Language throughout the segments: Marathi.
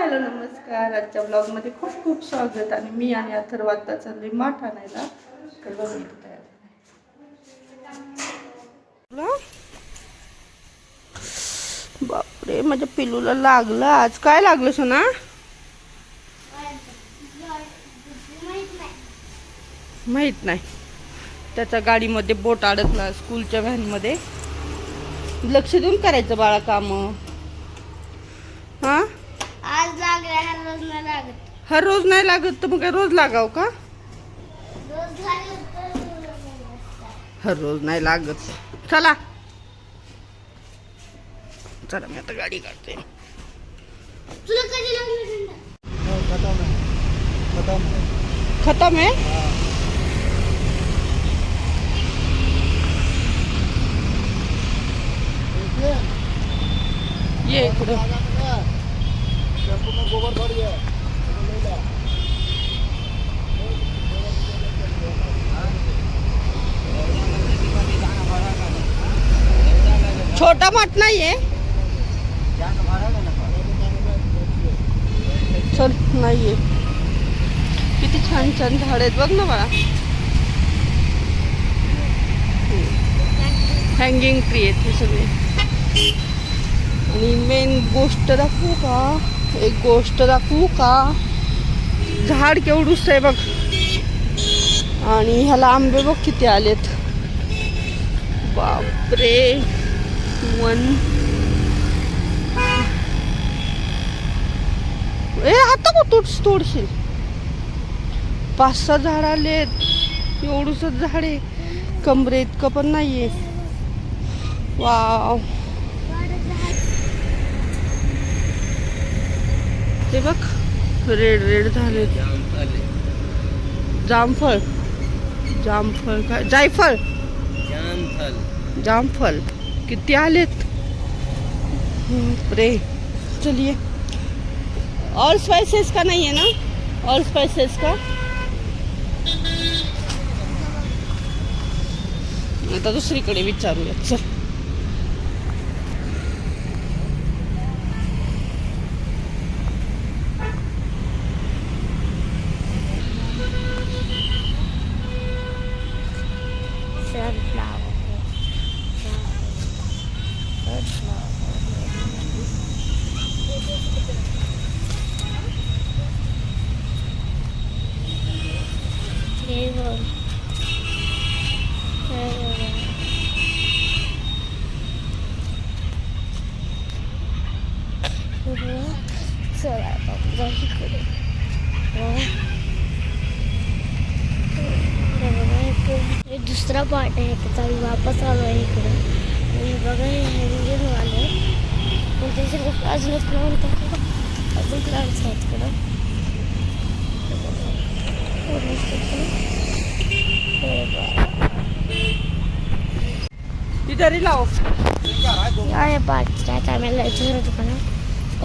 हॅलो नमस्कार. आजच्या ब्लॉगमध्ये खूप खूप स्वागत. आणि मी आणि अथर्व आता चालले माठ आणायला. तर मी तयार बापरे माझ्या पिलूला लागलं. आज काय लागलं सोना? माहीत नाही. त्याच्या गाडीमध्ये बोट अडकला स्कूलच्या व्हॅनमध्ये. लक्ष देऊन करायचं बाळा काम. हा? हर रोज नाही लागत हर रोज नाही तर मग काय रोज लागाव का? लागत. हर रोज नाही लागत। चला। चला मी आता गाडी काढते तुला कधी लागलं थंड आहे ये इकडं छोटा मठ नाहीये. चल किती छान छान झाड आहेत. बघ ना बाळा. हँगिंग ट्री आहेत हे सगळे. आणि मेन गोष्ट दाखवू का? एक गोष्ट दाखवू का? झाड केवढूस आहे बघ. आणि ह्याला आंबे बघ किती आलेत. बापरे. वन. ए आता को तुटस तोडशील. पाच सहा झाड आलेत. एवढूसच झाड आहे. कमरे इतकं पण नाहीये. वाव. ते बघ, रेड रेड झाले. जामफळ. जामफळ काय जायफळ. जामफल किती आलेत? रे चलिए ऑल स्पाइसेस का नहीं है ना? ऑल स्पाइसेस का? आता दुसरीकडे विचारूया चल. दुसरा पार्ट आहे त्याचा मी वापस आलो आहे इकडे आणि बघा हे हँगिंग आले पण त्याचे खूप अजून एक प्लांट अजून प्लांट्स आहेत इकडं पूर्ण इकडं. हे बघा. इधर ही लाओ या या पार्टच्या टायमाला याच्यावर दुकान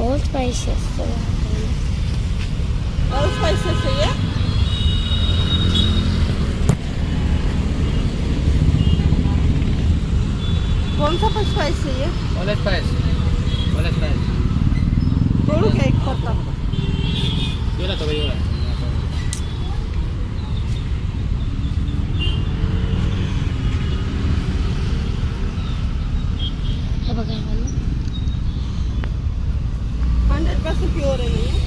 ऑल स्पायसेस ऑल स्पाइसेस है ये कौन सा स्पाइस है ये Olha spice. Olha spice. तोड़ू क्या एक पत्ता yola. हे बघा हे बघा. हंड्रेड परसेंट प्योर है ये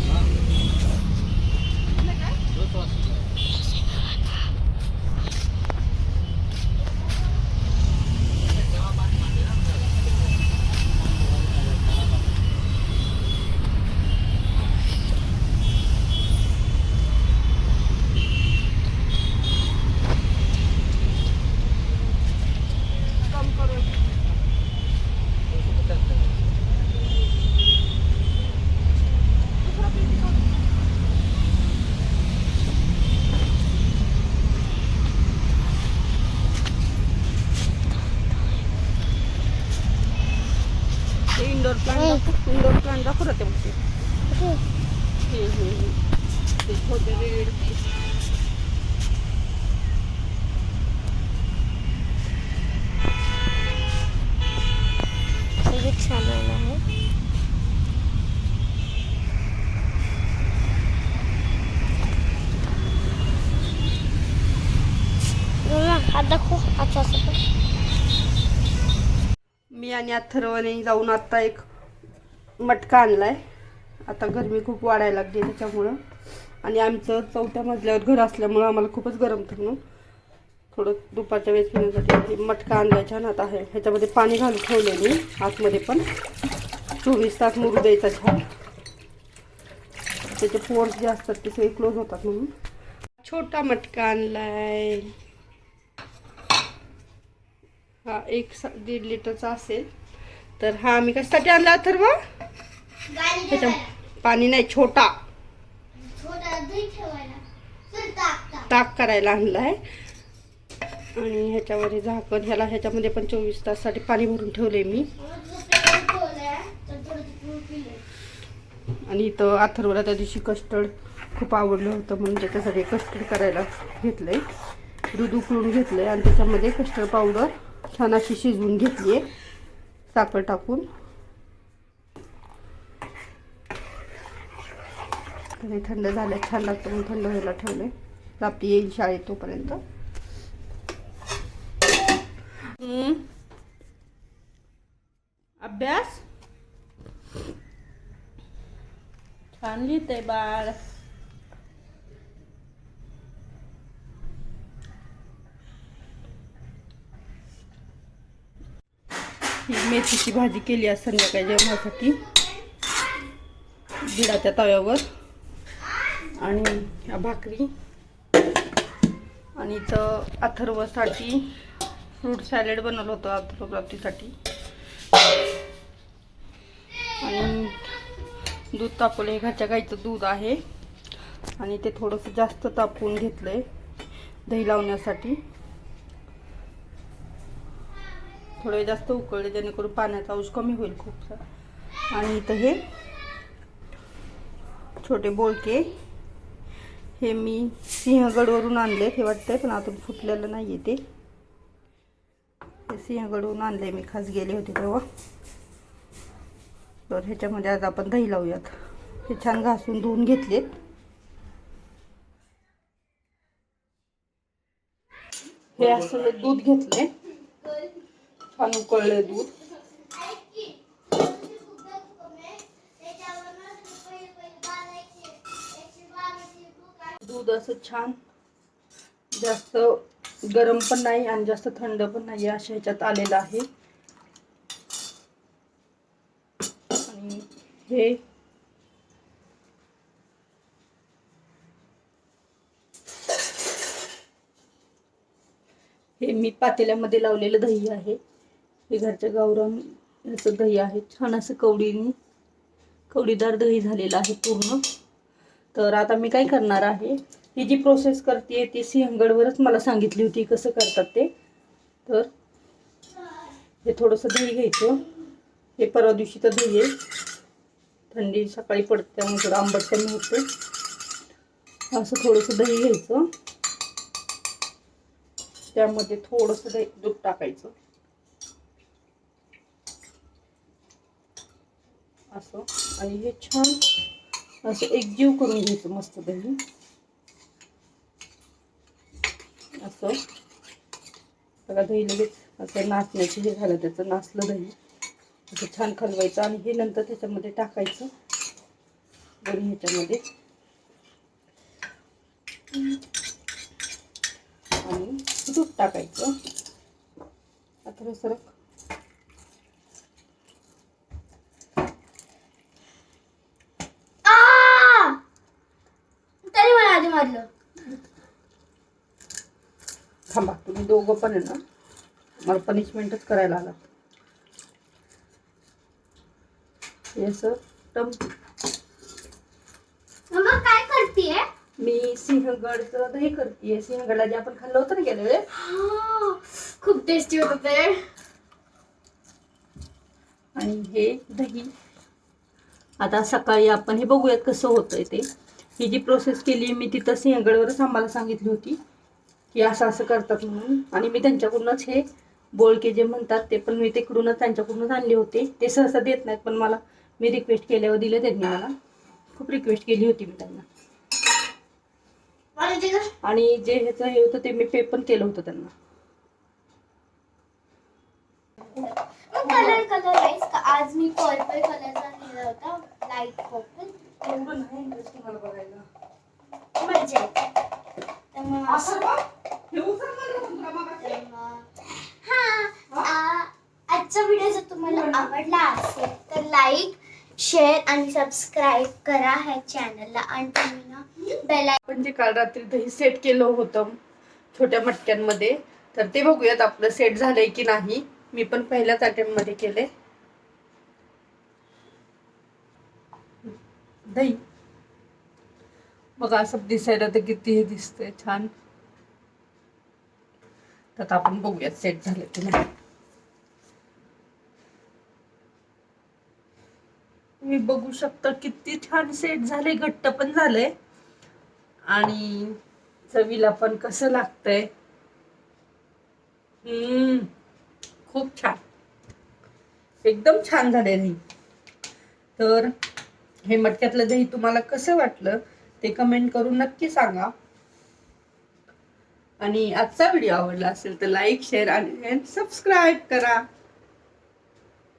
ইনডোর প্ল্যান্ট ইনডোর প্ল্যান্ট রাখতে বলছি হুম। হুম হুম দেখো দেরি देखो मी आणि अथर्वने जाऊन आत्ता एक मटका आणलाय. आता गरमी खूप वाढायला लागली त्याच्यामुळं. आणि आमचं चौथ्या मजल्यावर घर असल्यामुळं आम्हाला खूपच गरम होतं म्हणून थोडं दुपारच्या वेळेस पिण्यासाठी मटका आणलाय छान आता आहे. ह्याच्यामध्ये पाणी घालून ठेवले मी आतमध्ये पण. चोवीस तास मुरू द्यायचा छान. त्याचे पोर्स जे असतात ते सगळे क्लोज होतात म्हणून. छोटा मटका आणलाय. हा एक सा- दीड लिटरचा असेल. तर हा आम्ही कशासाठी आणला अथर्व? ह्याच्या पाणी नाही छोटा. ताक करायला आणला आहे आणि ह्याच्यावर झाकण ह्याला ह्याच्यामध्ये पण चोवीस ताससाठी पाणी भरून ठेवले मी. आणि इथं अथर्वला त्या दिवशी कस्टर्ड खूप आवडलं होतं म्हणून त्याच्यासाठी कस्टर्ड करायला घेतलंय. दूध उकळून घेतलंय आणि त्याच्यामध्ये कस्टर्ड पावडर छान अशी शिजवून घेतली आहे. साखर टाकून. आणि थंड झालं छान लागतं म्हणून थंड व्हायला ठेवले रात्री येईल शाळेत तोपर्यंत. अभ्यास? छान लिहितंय बाळ. ही मेथीची भाजी केली आज संध्याकाळी जेवणासाठी. बिडाच्या तव्यावर. आणि ह्या भाकरी. आणि इथं अथर्वसाठी फ्रूट सॅलेड बनवलं होतं अथर्वप्राप्तीसाठी आणि दूध तापवलं हे घरच्या गाईचं दूध आहे. आणि ते थोडंसं जास्त तापवून आहे दही लावण्यासाठी. थोडे जास्त उकळले जेणेकरून पाण्याचा अंश कमी होईल खूपसा. आणि इथं हे छोटे बोळके. हे मी सिंहगडवरून आणले हे वाटतंय पण अजून फुटलेलं नाही आहे ते सिंहगडवरून आणले मी खास गेले होते तेव्हा. तर ह्याच्यामध्ये आज आपण दही लावूयात. हे छान घासून धुवून घेतलेत. हे असं दूध घेतले छान उकळले दूध. दूध असं छान. जास्त गरम पण नाही आणि जास्त थंड पण नाही अशा ह्याच्यात आलेलं आहे. आणि हे हे मी पातेल्यामध्ये लावलेलं दही आहे. हे घरच्या गावरान याचं दही आहे. छान असं कवडीने कवडीदार दही झालेलं आहे पूर्ण. तर आता मी काय करणार आहे ही जी प्रोसेस करते ती सिंहगडवरच मला सांगितली होती कसं करतात ते. तर हे थोडंसं दही घ्यायचं. हे परवा दिवशीचं दही आहे. थंडी सकाळी पडते त्यामुळे थोडं आंबट कमी होते. असं थोडंसं दही घ्यायचं. त्यामध्ये थोडंसं दही दूध टाकायचं. असं. आणि हे छान असं एकजीव करून घ्यायचं मस्त दही. असं. बघा दही लगेच असं नाचण्याची हे झालं त्याचं नाचलं दही. असं छान खलवायचं आणि हे नंतर त्याच्यामध्ये टाकायचं. दोन्ही ह्याच्यामध्ये. आणि दूध टाकायचं? आता सरक. मारलं. थांबा तुम्ही दोघं पण आहे ना? मला पनिशमेंटच करायला आलात हे असं टम. काय करतेय? मी सिंहगडचं दही करते सिंहगडला जे आपण खाल्लं होतं ना गेल्या वेळेस? खूप टेस्टी होत ते. आणि हे दही. आता सकाळी आपण हे बघूयात कसं होतंय ते. ही जी प्रोसेस केली मी तिथं सिंहगडवरच आम्हाला सांगितली होती की असं असं करतात म्हणून. आणि मी त्यांच्याकडूनच हे बोळके जे म्हणतात ते पण मी तिकडूनच त्यांच्याकडूनच आणले होते. ते सहसा देत नाहीत पण मला मी रिक्वेस्ट केल्यावर दिलं त्यांनी मला. खूप रिक्वेस्ट केली होती मी त्यांना. आणि जे ह्याचं हे होतं ते मी पे पण केलं होतं त्यांना. कलर कलर आज मी पर्पल कलरचा लिहिला होता लाइट पर्पल एवढं नाही मला बघायला. मजा येते. असं का? हे उचल तुला आजचा व्हिडिओ जर तुम्हाला आवडला असेल तर लाईक शेअर आणि सबस्क्राईब करा ह्या चॅनलला आणि तुम्ही ना बेल आपण जे काल रात्री दही सेट केलं होतं छोट्या मटक्यांमध्ये तर ते बघूयात आपलं सेट झालंय की नाही. मी पण पहिल्याच अटेम्प्टमध्ये केले दही बघा असं दिसायला तर किती हे दिसतंय छान. तर आता आपण बघूयात सेट झालं की नाही. तुम्ही बघू शकता किती छान सेट झाले घट्ट पण झालंय. आणि चवीला पण कसं लागतंय. हम्म खूप छान. एकदम छान झाले नाही. तर हे मटक्यातलं दही तुम्हाला कसं वाटलं ते कमेंट करून नक्की सांगा. आणि आजचा व्हिडिओ आवडला असेल तर लाईक शेअर आणि सबस्क्राईब करा.